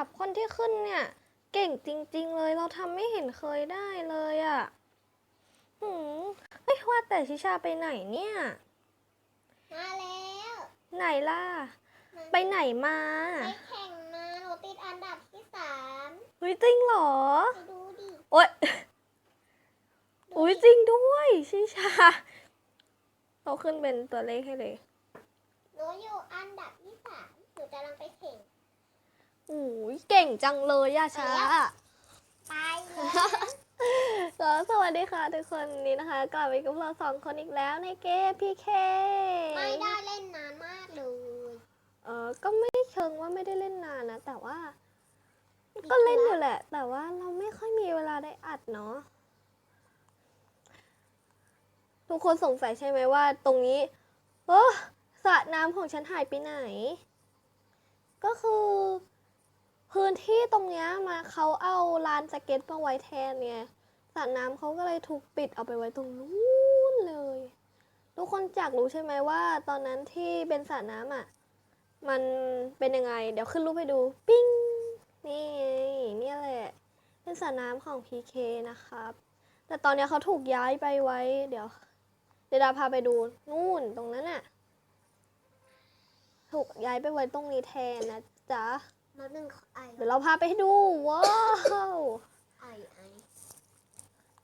ดับคนที่ขึ้นเนี่ย เก่งจริง ๆ เลยเราทำไม่เห็นเคยได้เลยอะ่ะหืมเฮ้ยว่าแต่ชิชาไปไหนเนี่ย มาแล้ว ไหนล่ะ ไปไหนมาไปแข่งมาหนูติดอันดับที่สามเฮ้ยจริงเหรอไปดูดิโอ๊ยอุ้ยจริงด้วยชิชาเราขึ้นเป็นตัวเลขให้เลย หนูอยู่อันดับที่สามหนูจะลองไปแข่ง อุ้ยเก่งจังเลยอะช้า ไปเลยก็สวัสดีค่ะทุกคนนี่นะคะกลับไปกับเราสองคนอีกแล้วในเกมพีเคไม่ได้เล่นนานมากเลยเออก็ไม่ได้เชิงว่าไม่ได้เล่นนานนะ แต่ว่า ก็เล่นอยู่แหละ แต่ว่าเราไม่ค่อยมีเวลาได้อัดเนาะทุกคนสงสัยใช่ไหมว่า ตรงนี้เออสระน้ำของฉันหายไปไหน ก็คือ พื้นที่ตรงเนี้ยมาเขาเอาลานสเก็ตมาไว้แทนไงสระน้ำเขาก็เลยถูกปิดเอาไปไว้ตรงนู้นเลย ทุกคนจักรู้ใช่ไหมว่า ตอนนั้นที่เป็นสระน้ำอะ มันเป็นยังไง เดี๋ยวขึ้นรูปให้ดู ปิ้ง นี่นี่แหละ เป็นสระน้ำของ PK นะครับ แต่ตอนเนี้ยเขาถูกย้ายไปไว้ เดี๋ยว เดี๋ยวดาพาไปดู นู่นตรงนั้นน่ะ ถูกย้ายไปไว้ตรงนี้แทนนะจ๊ะ มาหนึ่งไอเดี๋ยวเราพาไปให้ดู ว้าวไอไอ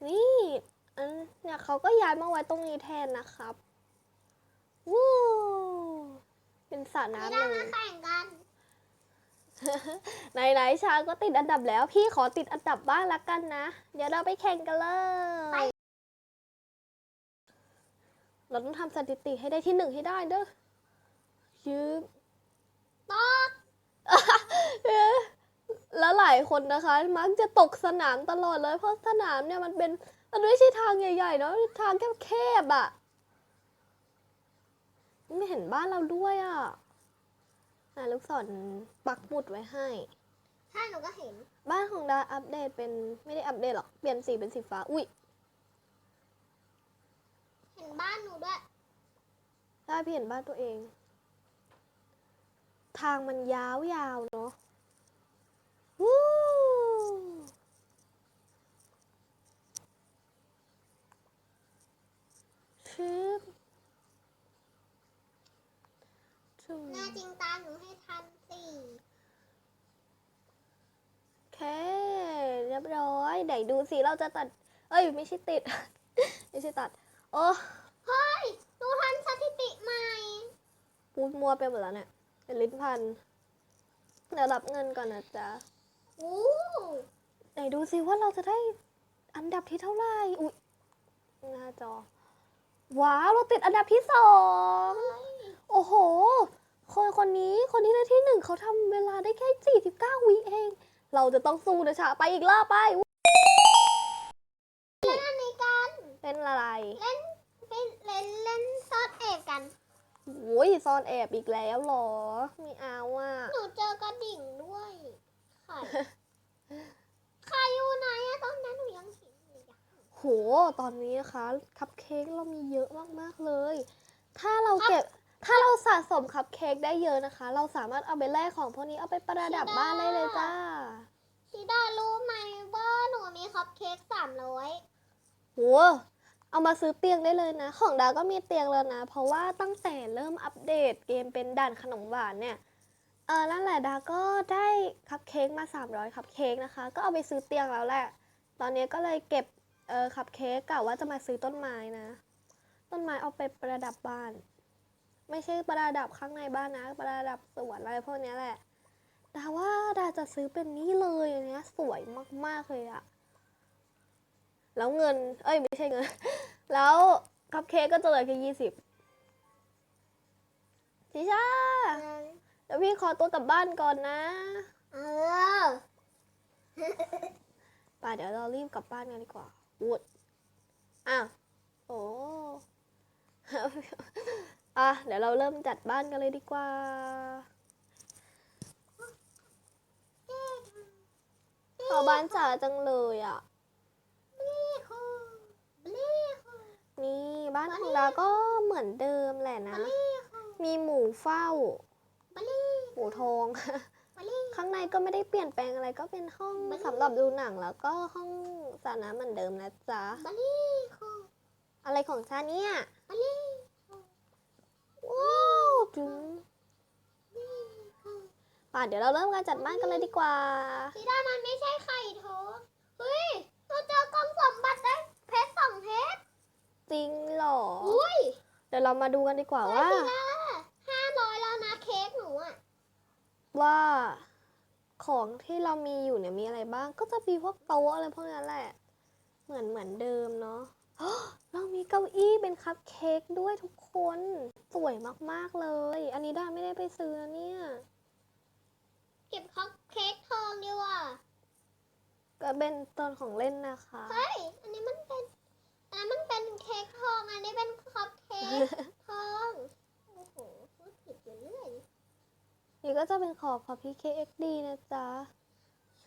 นี่อันเนี่ยเขาก็ย้ายมาไว้ตรงนี้แทนนะครับว้าวเป็นสระไม่น้ำได้เลมายแข่งกันไหนไหนๆชาก็ติดอันดับแล้ว พี่ขอติดอันดับบ้างละกันนะ เดี๋ยวเราไปแข่งกันเลย เราต้องทำสถิติให้ได้ที่หนึ่งให้ได้เด้อยืม ตก เอ๊ะแล้วหลายคนนะคะ มักจะตกสนามตลอดเลย เพราะสนามเนี่ยมันเป็นมันไม่ใช่ทางใหญ่ๆเนาะทางแคบๆอะ่ะไม่เห็นบ้านเราด้วยอะ่ะอะลูกศรปักหมุดไว้ให้ ใช่หนูก็เห็น บ้านของดาอัปเดตเป็นไม่ได้อัปเดตหรอก เปลี่ยนสีเป็นสีฟ้า อุ้ยเห็นบ้านหนูด้วยได้เปลี่ยนบ้านตัวเอง ทางมันยาวๆเนาะ วู้ชึบจุ่มหน้าจริงตาหนูให้ทันสิเคเรียบร้อยไหนดูสิเราจะตัด เอ้ย ไม่ใช่ติด ไม่ใช่ตัด โอ้เฮ้ยหนูทันสถิติใหม่พูดมัวไปหมดแล้วเนี่ยเป็นลิ้นพันเดี๋ยวรับเงินก่อนนะจ๊ะ โอ้ไหนดูสิว่าเราจะได้อันดับที่เท่าไหร่อุ๊ยหน้าจอ ว้าวเราติดอันดับที่สองโอ้โห คนคนนี้คนที่ได้ที่หนึ่งเขาทำเวลาได้แค่ 49วิเอง เราจะต้องสู้นะชาไปอีกรอบไปอุ๊ยเล่นอันนี้กันเป็นอะไร เล่นเล่นเล่นเล่นซ่อนเอกกันโอ้ยซ่อนแอบอีกแล้วเหรอไม่เอาอะหนูเจอกระดิ่งด้วย ไข่ไข่อยู่ไหนอะตอนนั้นหนูยังเห็นอยู่อะโห ตอนนี้นะคะ คัพเค้กเรามีเยอะมากๆเลย ถ้าเราเก็บ ถ้าเราสะสมคัพเค้กได้เยอะนะคะ เราสามารถเอาไปแลกของพวกนี้เอาไปประดับบ้านได้เลยจ้า ชิดารู้ไหมว่าหนูมีคัพเค้กสามร้อยโห เอามาซื้อเตียงได้เลยนะ ของดาก็มีเตียงแล้วนะ เพราะว่าตั้งแต่เริ่มอัปเดตเกมเป็นด่านขนมหวานเนี่ย เออนั่นแหละดาก็ได้คัพเค้กมา 300คัพเค้กนะคะ ก็เอาไปซื้อเตียงแล้วแหละ ตอนนี้ก็เลยเก็บเออคัพเค้กกะว่าจะมาซื้อต้นไม้นะ ต้นไม้เอาไปประดับบ้าน ไม่ใช่ประดับข้างในบ้านนะ ประดับสวนอะไรพวกนี้แหละดาว่าดาจะซื้อเป็นนี้เลยอันเนี้ยสวยมากๆเลยอะแล้วเงิน เอ้ยไม่ใช่เงิน แล้วคัพเค้กก็จะเหลือแค่ยี่สิบชิชา เดี๋ยวพี่ขอตัวกลับบ้านก่อนนะ เออป่าเดี๋ยวเรารีบกลับบ้านกันดีกว่าวุดอ้าวโอ้อะเดี๋ยวเราเริ่มจัดบ้านกันเลยดีกว่าพอบ้านจ๋าจังเลยอะ นี่บ้านของเราก็เหมือนเดิมแหละนะ มีหมูเฝ้า หมูทองมาลี่ข้างในก็ไม่ได้เปลี่ยนแปลงอะไรก็เป็นห้องสำหรับดูหนังแล้วก็ห้องสระน้ำเหมือนเดิมนะจ๊ะบัลลี่ค่ะอะไรของชาเนี่ยบัลลี่ว้าวจุ๊งค่ะป่ะเดี๋ยวเราเริ่มการจัดบ้านกันเลยดีกว่า ที่ด้านนั้นไม่ใช่ไข่ทองเฮ้ยเราเจอกล่องสมบัติได้เพชรสองเพชรจริงเหรอ อุ้ยเดี๋ยวเรามาดูกันดีกว่าเฮ้ยว่า ทีละห้าร้อยแล้วนะเค้กหนูอะ ว่าของที่เรามีอยู่เนี่ยมีอะไรบ้าง ก็จะมีพวกโต๊ะอะไรพวกนั้นแหละ เหมือนเหมือนเดิมเนาะเรามีเก้าอี้เป็นคัพเค้กด้วยทุกคนสวยมากๆเลย อันนี้ด้าไม่ได้ไปซื้อนะเนี่ย เก็บคัพเค้กทองดีกว่าก็เป็นตอนของเล่นนะคะเฮ้ยอันนี้มันเป็นอันนั้นมันเป็นเค้กทองอันนี้เป็นคัพเค้กทอง โอ้โหพูดผิดอยู่เรื่อย นี่ ก็จะเป็นขอบของ PKXD นะจ๊ะ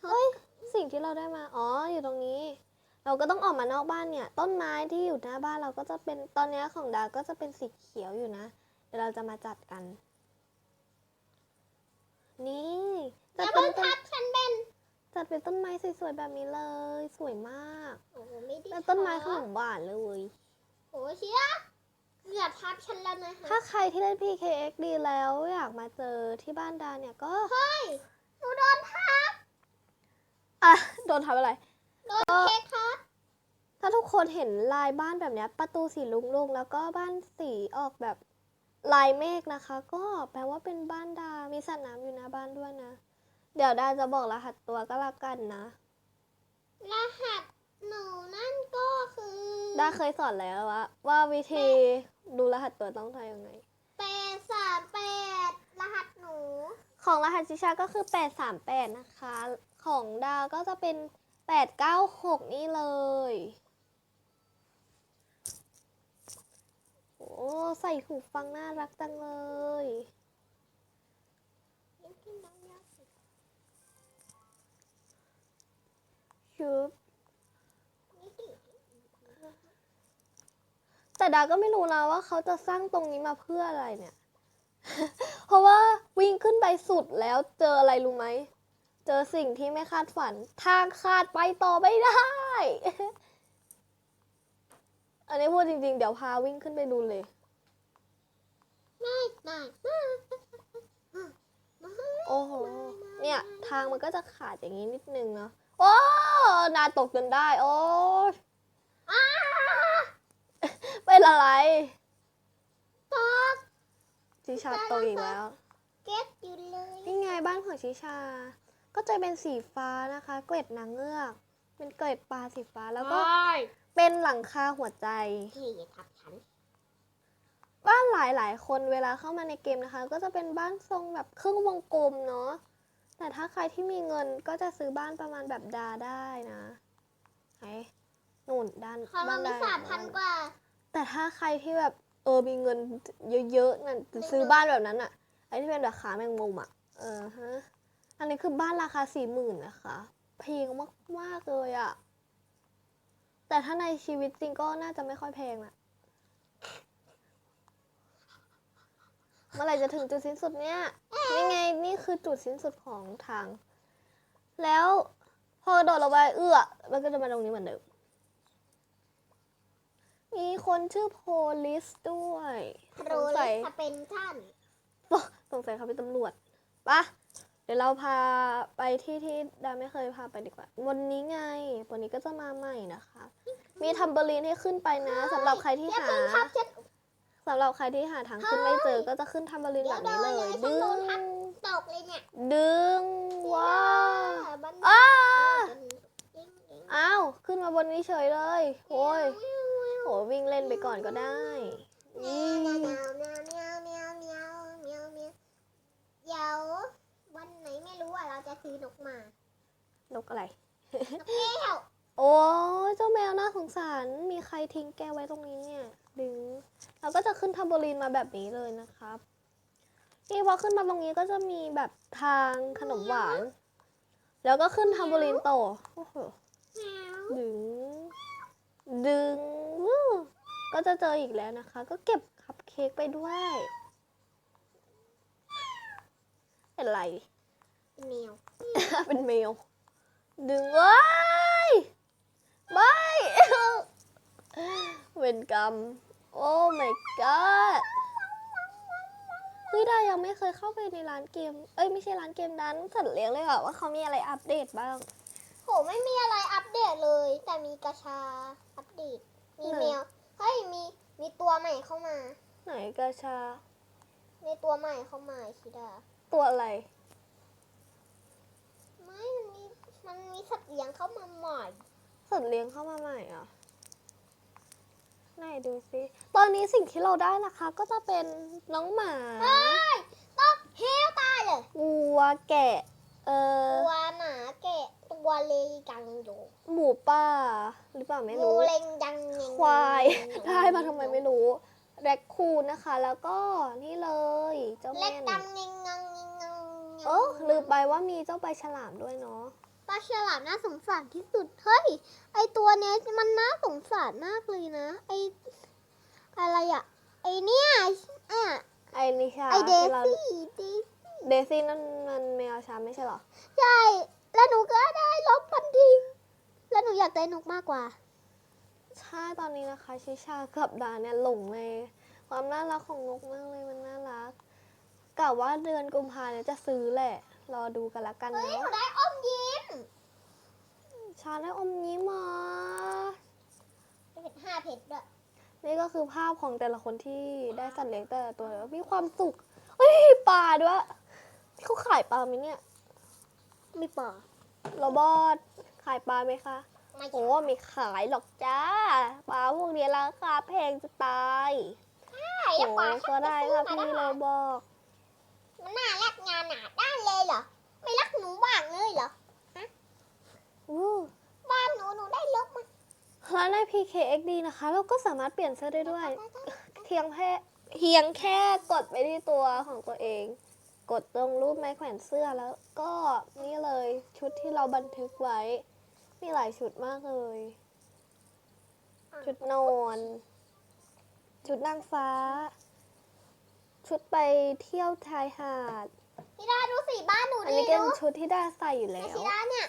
เฮ้ย สิ่งที่เราได้มา อ๋อ อยู่ตรงนี้ เราก็ต้องออกมานอกบ้านเนี่ย ต้นไม้ที่อยู่หน้าบ้านเราก็จะเป็น ตอนเนี้ยของดาก็จะเป็นสีเขียวอยู่นะ เดี๋ยวเราจะมาจัดกัน นี่อจัดย่าเป็เพิ่นงต้นทับฉันเป็นจัดเป็นต้นไม้สวยๆแบบนี้เลย สวยมาก โอ้โหไม่ดีแล้วต้นไม้ขนมหวานเลย โอ้โหเชีย เกือบทับฉันแล้วนะคะถ้าใครที่เล่น PKXD แล้วอยากมาเจอที่บ้านดาเนี่ยก็เฮ้ยหนูโดนทับอะโดนทำอะไร โดนเค้กทับถ้าทุกคนเห็นลายบ้านแบบเนี้ย ประตูสีลุงๆแล้วก็บ้านสีออกแบบลายเมฆนะคะ ก็แปลว่าเป็นบ้านดา มีสระน้ำอยู่หน้าบ้านด้วยนะ เดี๋ยวดาจะบอกรหัสตัวก็แล้วกันนะ รหัส หนูนั่นก็คือดาเคยสอนแล้วว่าว่าวิธีดูรหัสตัวต้องทำยังไง แปดสามแปดรหัสหนู ของรหัสชิชาก็คือ838นะคะ ของดาวก็จะเป็น896นี่เลยโอ้ใส่หูฟังน่ารักจังเลยยังกินน้ำยาสิชุบ นี่ดิ แต่ดาก็ไม่รู้นะว่าเขาจะสร้างตรงนี้มาเพื่ออะไรเนี่ย เพราะว่าวิ่งขึ้นไปสุดแล้วเจออะไรรู้ไหม เจอสิ่งที่ไม่คาดฝัน ทางขาดไปต่อไม่ได้ อันนี้พูดจริงๆ เดี๋ยวพาวิ่งขึ้นไปดูเลยไม่ไม่ไม่ไม่โอ้โห เนี่ย ทางมันก็จะขาดอย่างนี้นิดนึงเนาะ โอ้ นาตกจนได้ โอ้ เป็นอะไรตกชิชาโตกอีกแล้ว เก็ตอยู่เลยนี่ไงบ้านของชิชา ก็จะเป็นสีฟ้านะคะ เกล็ดนางเงือกเป็นเกล็ดปลาสีฟ้าแล้วก็เป็นหลังคาหัวใจพี่อย่าทับฉันบ้านหลายๆคนเวลาเข้ามาในเกมนะคะ ก็จะเป็นบ้านทรงแบบครึ่งวงกลมเนาะแต่ถ้าใครที่มีเงินก็จะซื้อบ้านประมาณแบบดาได้นะไหนนู่นด้านของเราบ้านมีดาสามพันกว่า แต่ถ้าใครที่แบบเออมีเงินเยอะๆนั่นซื้อบ้านแบบนั้นอะไอที่เป็นราคาแมงมุมอะเออฮะอันนี้คือบ้านราคาสี่หมื่นนะคะแพงมากๆเลยอะแต่ถ้าในชีวิตจริงก็น่าจะไม่ค่อยแพงนะเมื่อไหร่จะถึงจุดสิ้นสุดเนี่ยนี่ไงนี่คือจุดสิ้นสุดของทาง แล้วพอโดดลงไปเอื้อ มันก็จะมาตรงนี้เหมือนเดิม มีคนชื่อโพลิสด้วยสรู้งเลสัยยถ้าเป็นท่านสงสัยเขาเป็นตำรวจปะเดี๋ยวเราพาไปที่ที่ดาไม่เคยพาไปดีกว่า วันนี้ไงวันนี้ก็จะมาใหม่นะคะ มีทัมเบอรีนให้ขึ้นไปนะสำหรับใครที่อย่าหาเพิ่งทับฉันสำหรับใครที่หาทางขึ้นไม่เจอ ก็จะขึ้นทัมเบอรีนแบบนี้เลยเดี๋ยวดึโดงนทับตกเลยเนี่ยดึงว้าวบันอ้าเด้งเด้ง อ้าว ขึ้นมาบนนี้เฉยเลย โอ้ยโหวิ่งเล่นไปก่อนก็ได้เมีนี่ยวเมียวเมียวเมียวเมียวเมียวเมียวเมียวเดี๋ยววันไหนไม่รู้อะเราจะซื้อนกมานกอะไร นกแก้ว โอ้ยเจ้าแมวน่าสงสาร มีใครทิ้งแกไว้ตรงนี้เนี่ย ดึง เราก็จะขึ้นทัมโบลีนมาแบบนี้เลยนะครับนี่พอขึ้นมาตรงนี้ก็จะมีแบบทางขนมหวาน แล้วก็ขึ้นทัมโบลีนต่อโอ้โห ดึง ดึง ก็จะเจออีกแล้วนะคะ ก็เก็บคัพเค้กไปด้วยเป็นไรเป็นแมว เป็นแมว ดึงไว้ไม่เวรกรรม โอ้ my god เฮ้ยดายังไม่เคยเข้าไปในร้านเกม เอ้ยไม่ใช่ร้านเกมนั้นสัตว์เลี้ยงเลยอะว่าเขามีอะไรอัปเดตบ้าง โหไม่มีอะไรอัปเดตเลย แต่มีกระชาอัปเดต มีไหนแมวเฮ้ยมีมีตัวใหม่เข้ามา ไหนกาชา มีตัวใหม่เข้ามาคิดาตัวอะไร ไม่มันมีมันมีสัตว์เลี้ยงเข้ามาใหม่สัตว์เลี้ยงเข้ามาใหม่อะไหนดูสิตอนนี้สิ่งที่เราได้นะคะ ก็จะเป็นน้องหมาเฮ้ยตกเฮวตายเลยวัวแกะ เอ่อตัวหมาแกะ ตัวเลยจังอยู่หมูป่าหรือเปล่าไม่งูรู้ เล็งจังเงงควาย ได้มาทำไมไม่รู้แรคคูนนะคะ แล้วก็นี่เลย เจ้าเล็แม่กนดังเงงงังเงงงังเออลืมไปว่ามีเจ้าใบฉลามด้วยเนาะปลาฉลามน่าสงสารที่สุดเฮ้ยไอตัวเนี้ยมันน่าสงสารมากเลยนะ ไออะไรอะไอเนี่ยอะไอนิชาไอเดที่ราซี่เดเดซี่นั่นมันแมวชาไม่ใช่เหรอ ใช่ แล้วหนูก็ได้ลบมันทิ้งแล้วหนูอยากได้นกมากกว่า ใช่ตอนนี้นะคะชิชากับดาเนี่ยหลงในความน่ารักของนกมากเลยมันน่ารักกะว่าเดือนกุมภาเนี่ยจะซื้อแหละ รอดูกันละกันเฮ้ยหนูเนาะได้อมยิ้มชาได้อมยิ้มมาเพชรห้าเพชรด้วยนี่ก็คือภาพของแต่ละคนที่ได้สัตว์เลี้ยงแต่ละตัวแล้วมีความสุขเฮ้ยปลาด้วยเขาขายปลาไหมเนี่ย มีปลา โรบอทขายปลาไหมคะไม่โอ้ไม่ขายหรอกจ้า ปลาพวกนี้ราคาแพงจะตายใช่โอ้ปลาก็ได้ค่ะพี่โรบอกมันน่ารักงานหนาด้านเลยเหรอ ไม่รักหนูบ้างเลยเหรออู้บ้านหนูหนูได้ลบมาแล้วใน PKXD นะคะ เราก็สามารถเปลี่ยนเสื้อได้ด้วยเพียงแค่เพียงแค่กดไปที่ตัวของตัวเอง กดตรงรูปไม้แขวนเสื้อแล้วก็นี่เลยชุดที่เราบันทึกไว้ มีหลายชุดมากเลย ชุดนอน ชุดนางฟ้า ชุดไปเที่ยวชายหาด พี่ดาดูสีบ้านหนูอันดินี้ก็ดูเป็นชุดที่ได้ใส่อยู่เนี่ยแล้ว พี่ดาเนี่ย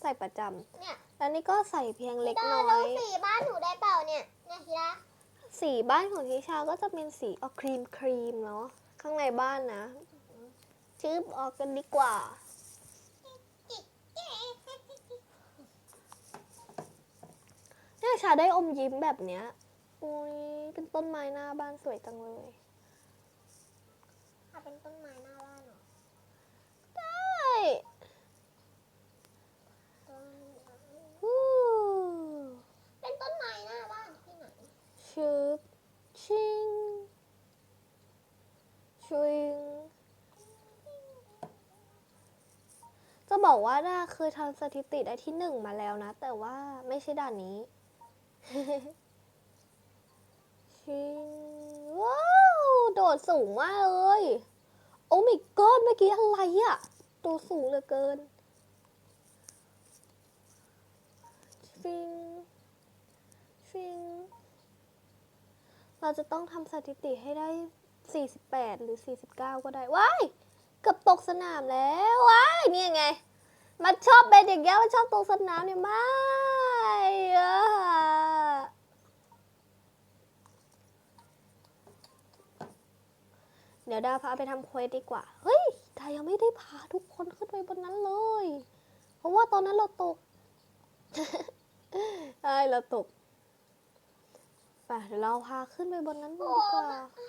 ใส่ประจำเนี่ยแล้วนี่ก็ใส่เพียงเล็กพี่ดาน้อดูยสีบ้านหนูได้เปล่าเนี่ยเนี่ยพี่ดาสีบ้านของทิชาก็จะเป็นสีออกครีมครีมเนาะข้างในบ้านนะ ชืบออกกันดีกว่า เนี่ยชาได้อมยิ้มแบบเนี้ย อุ้ย เป็นต้นไม้หน้าบ้านสวยจังเลยถ้าเป็นต้นไม้หน้าบ้านเหรอใช่ ต้น ฮู้ เป็นต้นไม้หน้าบ้านที่ไหน ชืบชิงชิงจะ บอกว่าด้าเคยทำสถิติได้ที่หนึ่งมาแล้วนะ แต่ว่าไม่ใช่ด่านนี้ชิงว้าวโดดสูงมากเลย โอ้ my god เมื่อกี้อะไรอะโดดสูงเหลือเกินชิงชิงเราจะต้องทำสถิติให้ได้ 48 หรือ 49 ก็ได้ ว้าย เกือบตกสนามแล้ว ว้าย นี่ยังไง มันชอบเป็นอย่างเงี้ยมันชอบตกสนามเนี่ยไม่อะเดี๋ยวดาพาไปทำเควสดีกว่า เฮ้ยดายังไม่ได้พาทุกคนขึ้นไปบนนั้นเลย เพราะว่าตอนนั้นเราตกใช่เราตกไปเดี๋ยวเราพาขึ้นไปบนนั้นกันดีกว่า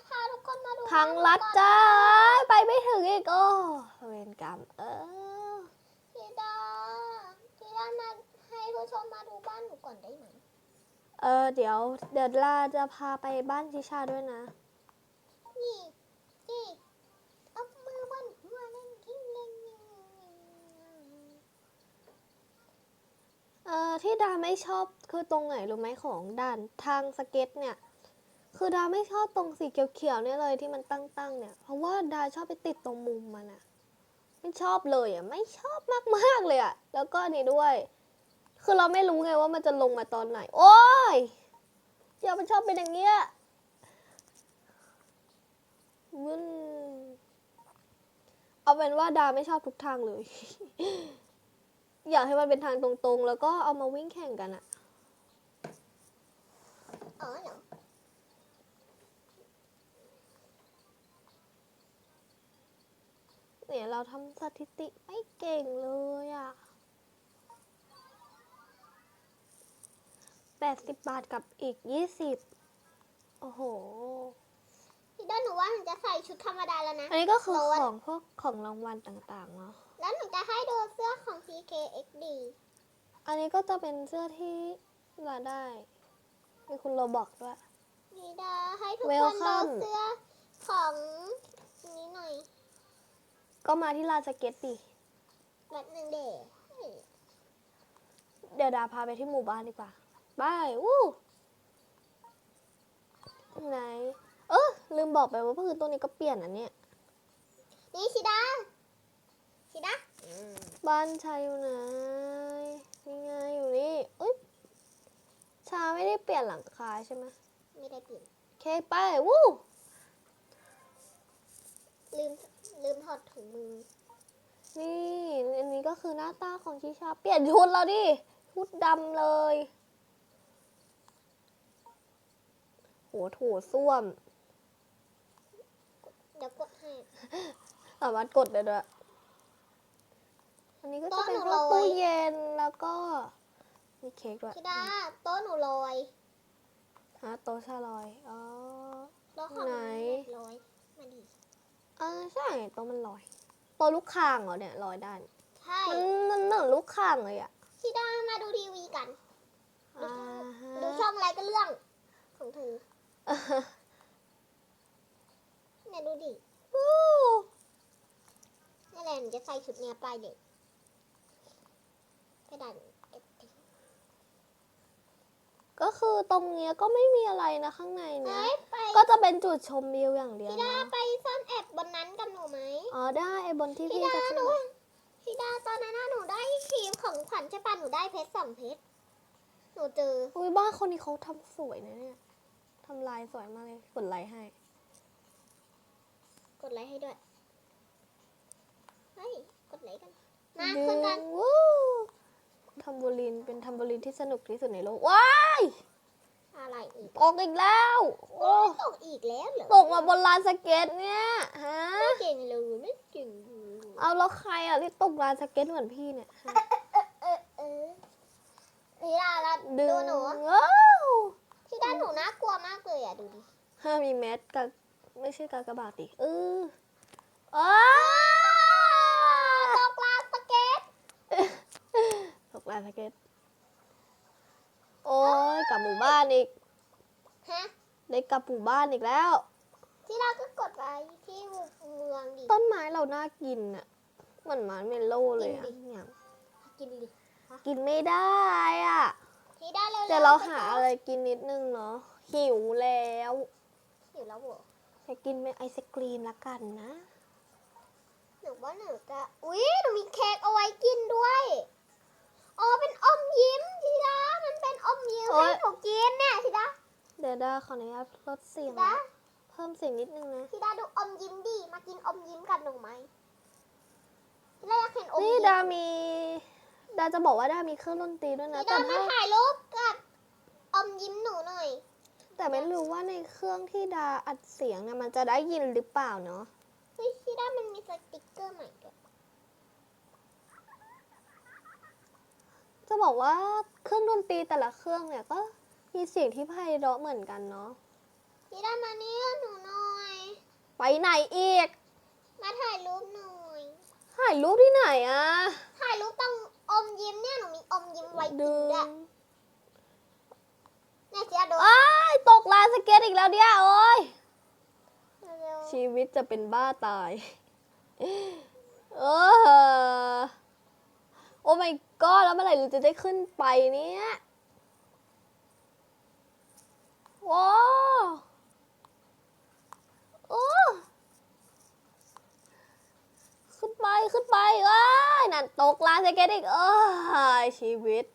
พาทุกคนมาดูทางลัดจ้า ไปไม่ถึงอีกโอ้เวรกรรมเออพี่ ดาพี่ดามาให้ผู้ชมมาดูบ้านหนูก่อนได้ไหมเออเดี๋ยวเดี๋ยวลาจะพาไปบ้านชิชาด้วยนะ นี่นี่เอามือบนหัวเล่นทิ้งเล่นนี่เออที่ดาไม่ชอบคือตรงไหนรู้ไหมของด่านทางสเก็ตเนี่ย คือดาไม่ชอบตรงสีเขียวๆเนี่ยเลยที่มันตั้งๆเนี่ย เพราะว่าดาชอบไปติดตรงมุมมันอะ ไม่ชอบเลยอะไม่ชอบมากๆเลยอะแล้วก็นี่ด้วย คือเราไม่รู้ไงว่ามันจะลงมาตอนไหน โอ้ยอย่ามันชอบเป็นอย่างเงี้ยวุ่นเอาเป็นว่าดาไม่ชอบทุกทางเลย อยากให้มันเป็นทางตรงๆ แล้วก็เอามาวิ่งแข่งกันอะ อ๋อเหรอ เนี่ยเราทำสถิติไม่เก่งเลยอะแปดสิบบาทกับอีกยี่สิบโอ้โห พี่ด้าหนูว่าหนูจะใส่ชุดธรรมดาแล้วนะ อันนี้ก็คือโลขอะองพวกของรางวัลต่างๆเนาะ แล้วหนูจะให้ดูเสื้อของ CKXD อันนี้ก็จะเป็นเสื้อที่เราได้ มีคุณโรบอกด้วยนี่ดาให้ทุกคน Welcome ดูเสื้อของนี้หน่อย ก็มาที่ลานสเก็ตดิแบบหนึ่งเดย์เดี๋ยวดาพาไปที่หมู่บ้านดีกว่าบายวู้ไหน เออลืมบอกไปว่าพื้นตัวนี้ก็เปลี่ยนอันเนี้ยนี่ชิดาชิดาบ้านชายอยู่ไหนนี่ไงอยู่นี่เอ้ยชาไม่ได้เปลี่ยนหลังคาใช่ไหมไม่ได้เปลี่ยนโอเคไปวู้ลืม ลืมถอดถุงมือ นี่อันนี้ก็คือหน้าตาของชิชา เปลี่ยนชุดแล้วดิชุดดำเลยโหโถส้วม เดี๋ยวกดให้ สามารถกดได้ด้วย อันนี้ก็จะเป็นพวกโต๊ะหนูโรยตู้เย็นแล้วก็ มีเค้กด้วยชิดาโต๊ะหนูลอยฮะโต๊ะชาลอย อ๋อ โต๊ะของไหน ลอย มาดิ อ่าใช่โต๊ะมันลอยโต๊ะลูกข่างเหรอเนี่ยลอยได้ใช่มันมันเหมือนลูกข่างเลยอะชิดามาดูทีวีกัน อ่าฮะดูช่องอะไรก็เรื่อง ของเธอเนี่ยดูดิวู้นี่นแหละหนูจะใส่ชุดเนี้ยไปเด็กกระดาษเก็บทิ้งก็คือตรงเนี้ยก็ไม่มีอะไรนะข้างในเนี้เฮ้ยยไปก็จะเป็นจุดชมวิวอย่างเดียวพี่ดานะ ไปซ่อนแอ บบนนั้นกับหนูไหมอ๋อได้ไอ้บนที่พี่พี่ดาจะหขึ้นนูมาพี่ดาตอนนั้นน่ะหนูได้ครีมของขวัญใช่ปะหนูได้เพชรสองเพชรหนูเจออุ้ยบ้านคนนี้เขาทำสวยนะเนี่ยทำลายสวยมากเลยกดไลค์ให้ กดไลค์ให้ด้วยเฮ้ยกดไลค์กันมาขึ้นกัน วู้ทัมโบลินเป็นทัมโบลินที่สนุกที่สุดในโลก ว้าย อะไรอีกตกอีกแล้ว โอ้ตกอีกแล้วเหรอตกมาบนลานสเก็ตเนี่ยฮะไม่เก่งเลยไม่เก่งเลยเอาแล้วใครอะที่ตกลานสเก็ตเหมือนพี่เนี่ยฮะเออเออพี่ดาละดึดูงหนูว้าวพี่ดาหนูน่ากลัวมากเลยอะดูดิห้ามมีแมสกับไม่ใช่กากบาทดิเอออ้าตกลานสเก็ต ตกลานสเก็ต โอ้ยกลับหมู่บ้านอีกฮะได้กลับหมู่บ้านอีกแล้วพี่ดาก็กดไปที่เมืองดิ ต้นไม้เราน่ากินอะเหมือนหมันเมลโล่เลยอะกินดิ เนี่ยกินดิกินไม่ได้อะพี่ดาเร็วๆเดี๋ยวเราหาอะไรกินนิดนึงเนาะหิวแล้วอยู่แล้วเหรอจะกินเป็นไอศกรีมละกันนะหนูว่าหนูจะ อุ้ยหนูมีเค้กเอาไว้กินด้วย อ๋อเป็นอมยิ้มทีดามันเป็นอมยิ้มโอ๊ให้ย หนูกินเนี่ยทีดาเดี๋ยวดาขออนุญาตลดเสียทีงดานะเพิ่มเสียงนิดนึงนะ ทีดาดูอมยิ้มดิมากินอมยิ้มกับหนูไหมทีดาอยากเห็นอมนี่ยิ้มดามี ดาจะบอกว่าดามีเครื่องดนตรีด้วยนะ ทีแต่ดามาถ้าถ่ายรูปกับอมยิ้มหนูหน่อย แต่ไม่รู้ว่าในเครื่องที่ดาอัดเสียงเนี่ยมันจะได้ยินหรือเปล่าเนาะ เฮ้ยทีดามันมีสติ๊กเกอร์ใหม่ด้วย จะบอกว่าเครื่องดนตรีแต่ละเครื่องเนี่ยก็มีเสียงที่ไพเราะเหมือนกันเนาะทีดามาเนี่ยหนูหน่อย ไปไหนอีกมาถ่ายรูปหน่อย ถ่ายรูปที่ไหนอะถ่ายรูปต้องอมยิ้มเนี่ยหนูมีอมยิ้มไว้กิดึนงด้วยเนี่ยทีดาดูอ้ายตกลานสเก็ตอีกแล้วเนี่ยโอ้ยเร็วชีวิตจะเป็นบ้าตาย เออ โอ้ my god แล้วเมื่อไหร่เราจะได้ขึ้นไปเนี่ยว้าวโอ้ขึ้นไปขึ้นไปเอ้ยนั่นตกลานสเก็ตอีกเอ้ยชีวิต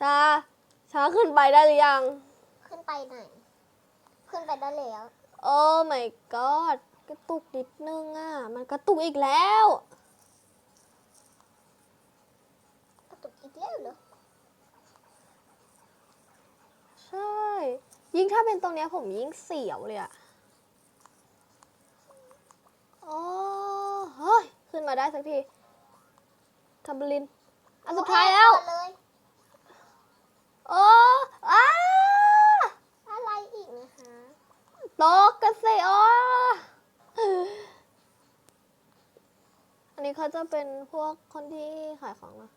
ชาชาขึ้นไปได้หรือยังๆขึ้นไปไหนขึ้นไปได้แล้ว โอ้ my god กระตุกนิดนึงอะ มันกระตุกอีกแล้ว กระตุกอีกแล้วเหรอ ใช่ ยิ่งถ้าเป็นตรงเนี้ยผมยิ่งเสียวเลยอะโอ้เฮ้ย ขึ้นมาได้สักทีทัมเบลิน อันสุดท้ายแล้วเลยโอ้อ้าอะไรอีกนะคะตกกันสิโอ้อันนี้เขาจะเป็นพวกคนที่ขายของนะ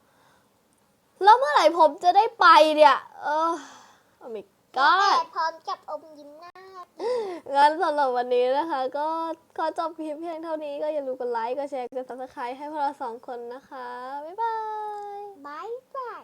แล้วเมื่อไหร่ผมจะได้ไปเนี่ย เออ โอ้ my แต่ god พร้อมกับอมยิ้มหน้างั้นสำหรับวันนี้นะคะ ก็ขอจบคลิปเพียงเท่านี้ก็อย่าลืมกดไลค์กดแชร์กด subscribe ให้พวกเราสองคนนะคะ บ๊ายบาย บายบาย